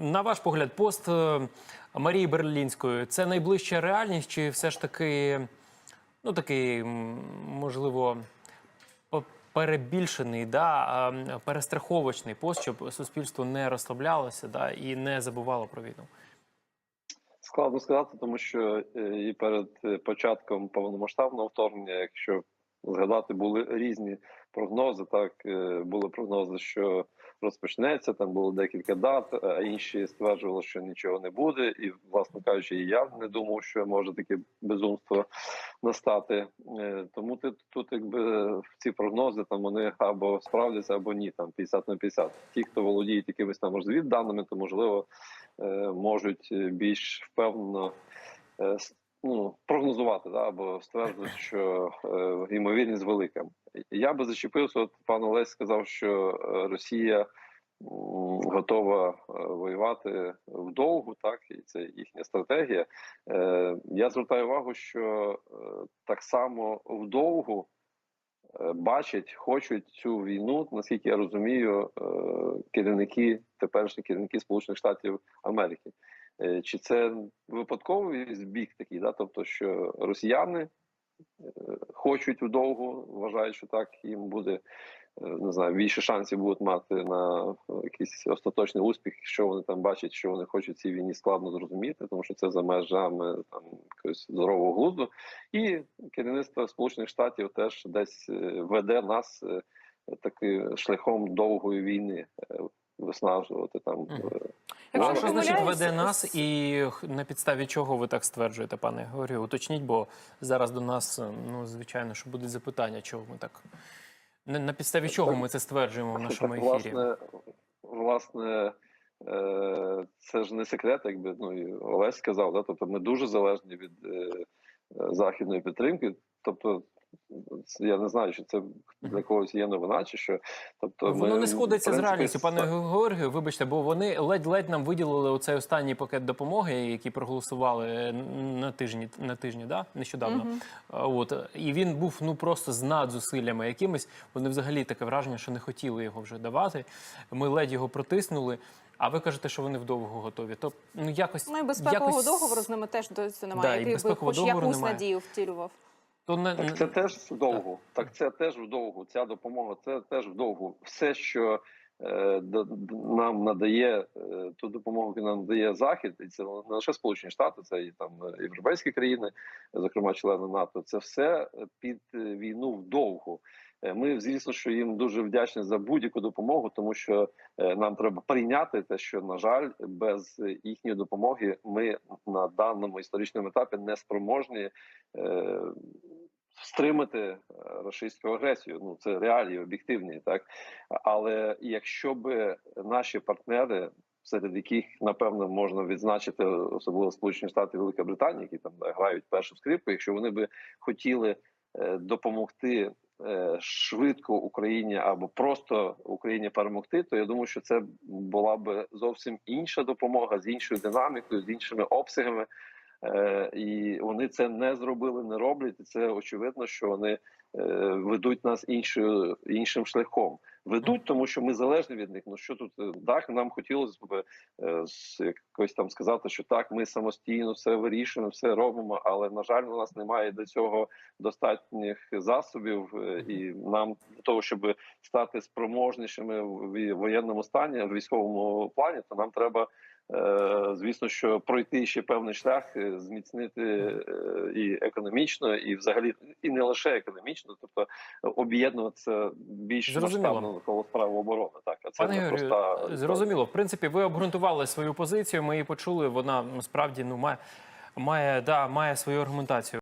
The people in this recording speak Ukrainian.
На ваш погляд, пост е, Марії Берлінської це найближча реальність, чи все ж таки, ну такий, можливо, перебільшений, да, перестраховочний пост, щоб суспільство не розслаблялося да, і не забувало про війну? Складно сказати, тому що е, і перед е, початком повномасштабного вторгнення, якщо згадати, були різні прогнози. Так е, були прогнози, що розпочнеться. Там було декілька дат, а інші стверджували, що нічого не буде. І, власне кажучи, я не думав, що може таке безумство настати. Е, Тому ти тут, якби ці прогнози там вони або справдяться, або ні. Там 50 на 50. Ті, хто володіють якимись там розвідданими, то можливо е, можуть більш впевнено ну, прогнозувати да, або стверджувати, що е, ймовірність велика. Я би зачепився. От пан Олесь сказав, що е, Росія готова е, воювати вдовгу, так і це їхня стратегія. Е, Я звертаю увагу, що так само вдовгу бачать, хочуть цю війну, наскільки я розумію, керівники, теперішні керівники Сполучених Штатів Америки. Е, Чи це випадковий збіг такий, да? тобто, що росіяни е, хочуть вдовго, вважають, що так їм буде е, не знаю, більше шансів будуть мати на якийсь остаточний успіх, що вони там бачать, що вони хочуть цій війні складно зрозуміти, тому що це за межами там якогось здорового глузду. І керівництво Сполучених Штатів теж десь веде нас е, таки шляхом довгої війни. Виснажувати там Мгм. е, Якщо що значить веде нас, і на підставі чого ви так стверджуєте, пане Георгію? Уточніть, бо зараз до нас, е, ну звичайно, що будуть запитання, чого ми так. На підставі чого ми це стверджуємо в нашому Так, ефірі? Власне, власне, е, це ж не секрет, якби ну і Олесь сказав, да? тобто ми дуже залежні від західної підтримки. Тобто, я не знаю, чи це для когось є новина, чи що. Тобто, Воно ми, не сходиться в з реальністю, пане Георгію. Вибачте, бо вони ледь-ледь нам виділили оцей останній пакет допомоги, який проголосували на тижні на тижні, да? нещодавно. А, От і він був ну просто з надзусиллями якимись. Вони взагалі таке враження, що не хотіли його вже давати. Ми ледь його протиснули. А ви кажете, що вони вдовго готові. То ну якось Ну і безпекового якось... договору з ними теж досі Да, немає, і який би хоч якусь немає. надію втілював. То не Так це теж вдовго. Так це теж вдовго. Ця допомога це теж вдовго. Все, що е, нам надає е, ту допомогу, яку нам надає Захід, і це не лише Сполучені Штати, це і там е, європейські країни, зокрема члени НАТО. Це все під е, війну вдовго. Е, Ми, звісно, що їм дуже вдячні за будь-яку допомогу, тому що нам треба прийняти те, що на жаль, без їхньої допомоги ми на даному історичному етапі не спроможні стримати е, рашистську агресію. Ну це реалії об'єктивні, так але якщо би наші партнери. Серед яких напевно можна відзначити особливо Сполучені Штати Велика Британія, які там грають першу скрипку. Якщо вони би хотіли е, допомогти е, швидко Україні або просто Україні перемогти, то я думаю, що це була би зовсім інша допомога з іншою динамікою, з іншими обсягами. Е, і вони це не зробили, не роблять. І це очевидно, що вони е, ведуть нас іншою іншим шляхом. Ведуть, тому що ми залежні від них. Ну що тут е, так нам хотілося б е, якось там сказати, що так, ми самостійно все вирішуємо, все робимо. Але на жаль, у нас немає до цього достатніх засобів, е, і нам для того, щоб стати спроможнішими в воєнному стані, в військовому плані, то нам треба. Е, Звісно, що пройти ще певний шлях, е, зміцнити е, і економічно, і взагалі і не лише економічно, тобто об'єднуватися більш масштабно навколо справи оборони. Так, а це Пане не проста зрозуміло. В принципі, ви обґрунтували свою позицію. Ми її почули. Вона справді ну має, має, да, має свою аргументацію.